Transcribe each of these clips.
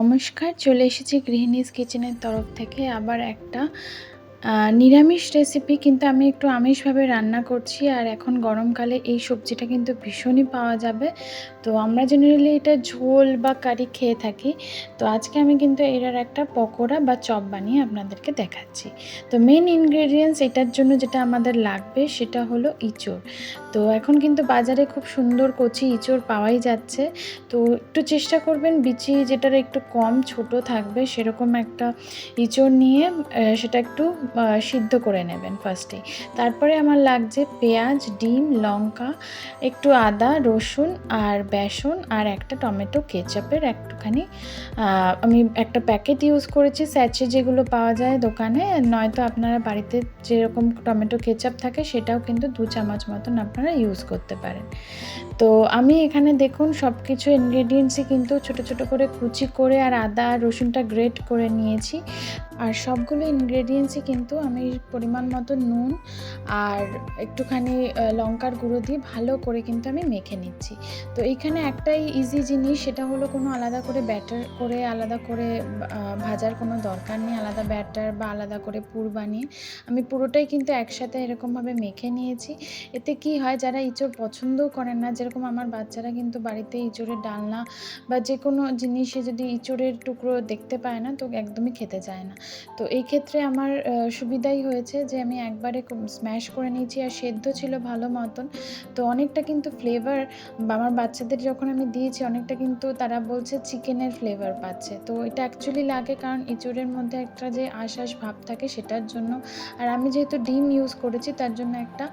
নমস্কার চলে এসেছি গৃহিণীজ কিচেনের তরফ থেকে আবার একটা নিরামিষ রেসিপি কিন্তু আমি একটু আমিষভাবে রান্না করছি আর এখন গরমকালে এই সবজিটা কিন্তু ভীষণই পাওয়া যাবে। তো আমরা জেনারেলি এটা ঝোল বা কারি খেয়ে থাকি। তো আজকে আমি কিন্তু এটার একটা পকোড়া বা চপ বানিয়ে আপনাদেরকে দেখাচ্ছি। তো মেন ইনগ্রেডিয়েন্টস এটার জন্য যেটা আমাদের লাগবে সেটা হলো ইঁচড়। তো এখন কিন্তু বাজারে খুব সুন্দর কচি ইঁচড় পাওয়াই যাচ্ছে। তো একটু চেষ্টা করবেন বিচি যেটার একটু কম ছোট থাকবে সেরকম একটা ইঁচড় নিয়ে সেটা একটু সিদ্ধ করে নেবেন ফার্স্টে তারপরে আমার লাগছে পেঁয়াজ, ডিম, লঙ্কা, একটু আদা, রসুন আর বেসন আর একটা টমেটো কেচাপের একটুখানি। আমি একটা প্যাকেট ইউজ করেছি স্যাচে যেগুলো পাওয়া যায় দোকানে। নয়তো আপনারা বাড়িতে যেরকম টমেটো কেচাপ থাকে সেটাও কিন্তু দু চামচ মতন আপনারা ইউজ করতে পারেন। তো আমি এখানে দেখুন সব কিছু ইনগ্রেডিয়েন্টসই কিন্তু ছোট ছোট করে কুচি করে আর আদা আর রসুনটা গ্রেট করে নিয়েছি। আর সবগুলো ইনগ্রেডিয়েন্টসই কিন্তু আমি পরিমাণ মতো নুন আর একটুখানি লঙ্কার গুঁড়ো দিয়ে ভালো করে কিন্তু আমি মেখে নিচ্ছি। তো এইখানে একটাই ইজি জিনিস, সেটা হলো কোনো আলাদা করে ব্যাটার করে, আলাদা করে ভাজার কোনো দরকার নেই। আলাদা ব্যাটার বা আলাদা করে পুর বানিয়ে আমি পুরোটাই কিন্তু একসাথে এরকমভাবে মেখে নিয়েছি। এতে কি হয়, যারা ইঁচড় পছন্দও করেন না, যেরকম আমার বাচ্চারা কিন্তু বাড়িতে ইঁচড়ের ডালনা বা যে কোনো জিনিসে যদি ইঁচড়ের টুকরো দেখতে পায় না, তো একদমই খেতে চায় না। তো এই ক্ষেত্রে আমার সুবিধাই হয়েছে যে আমি একবারে স্ম্যাশ করে নিয়েছি আর সেদ্ধ ছিল ভালো মতন। তো অনেকটা কিন্তু ফ্লেভার আমার বাচ্চাদের যখন আমি দিয়েছি অনেকটা কিন্তু তারা বলছে চিকেনের ফ্লেভার পাচ্ছে। তো এটা অ্যাকচুয়ালি লাগে কারণ ইঁচড়ের মধ্যে একটা যে আশ আশ ভাব থাকে সেটার জন্য। আর আমি যেহেতু ডিম ইউজ করেছি তার জন্য একটা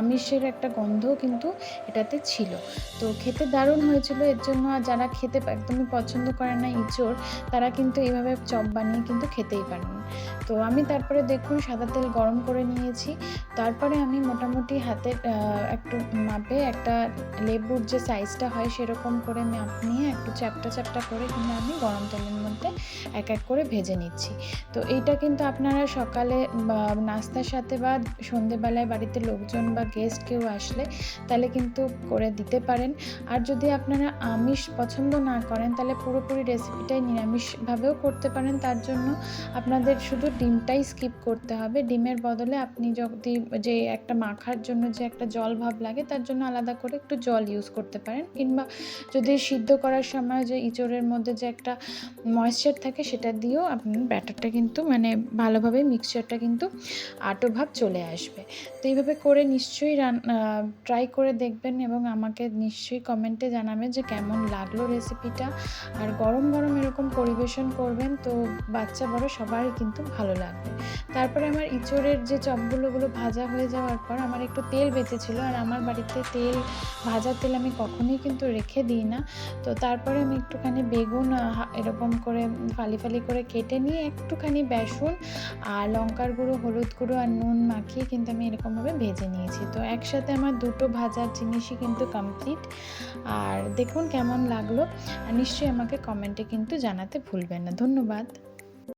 আমিষের একটা গন্ধও কিন্তু এটাতে ছিল। তো খেতে দারুণ হয়েছিল। এর জন্য আর যারা খেতে একদমই পছন্দ করে না ইঁচড় তারা কিন্তু এইভাবে চপ বানিয়ে কিন্তু খেতেই পারেন। তো আমি তারপরে দেখুন সাদা তেল গরম করে নিয়েছি। তারপরে আমি মোটামুটি হাতে একটু মাপে একটা লেবুর যে সাইজটা হয় সেরকম করে মাপ নিয়ে একটু চ্যাপটা চ্যাপটা করে কিন্তু আমি গরম তেলের মধ্যে এক এক করে ভেজে নিচ্ছি। তো এইটা কিন্তু আপনারা সকালে নাস্তার সাথে বা সন্ধেবেলায় বাড়িতে লোকজন বা গেস্ট কেউ আসলে তাহলে কিন্তু করে দিতে পারেন। আর যদি আপনারা আমিষ পছন্দ না করেন তাহলে পুরোপুরি রেসিপিটাই নিরামিষভাবেও করতে পারেন। তার জন্য আপনাদের শুধু ডিমটাই স্কিপ করতে হবে। ডিমের বদলে আপনি যদি যে একটা মাখার জন্য যে একটা জল ভাব লাগে, তার জন্য আলাদা করে একটু জল ইউজ করতে পারেন। কিংবা যদি সিদ্ধ করার সময় যে ইঁচড়ের মধ্যে যে একটা ময়েশ্চার থাকে, সেটা দিয়েও আপনার ব্যাটারটা কিন্তু মানে ভালোভাবে মিক্সচারটা কিন্তু আটো ভাব চলে আসবে। তো এইভাবে করে নিশ্চয়ই রান ট্রাই করে দেখবেন এবং আমাকে নিশ্চয়ই কমেন্টে জানাবেন যে কেমন লাগল রেসিপিটা আর গরম গরম এরকম পরিবেশন করবেন তো বাচ্চা বড় সবারই কিন্তু ভালো লাগবে। তারপরে আমার ইঁচড়ের যে চপগুলো ওগুলো ভাজা হয়ে যাওয়ার পর আমার একটু তেল বেঁচেছিল আর আমার বাড়িতে তেল ভাজার তেল আমি কখনোই কিন্তু রেখে দিই না। তো তারপরে আমি একটুখানি বেগুন এরকম করে ফালি ফালি করে কেটে নিয়ে একটুখানি বেসন আর লঙ্কার গুঁড়ো, হলুদ গুঁড়ো আর নুন মাখিয়ে কিন্তু আমি এরকমভাবে ভেজে নিয়েছি। তো একসাথে আমার দুটো ভাজার জিনিসই কিন্তু কমপ্লিট আর দেখুন কেমন লাগল। আর নিশ্চয়ই আমাকে কমেন্টে কিন্তু জানাতে ভুলবেন না। ধন্যবাদ।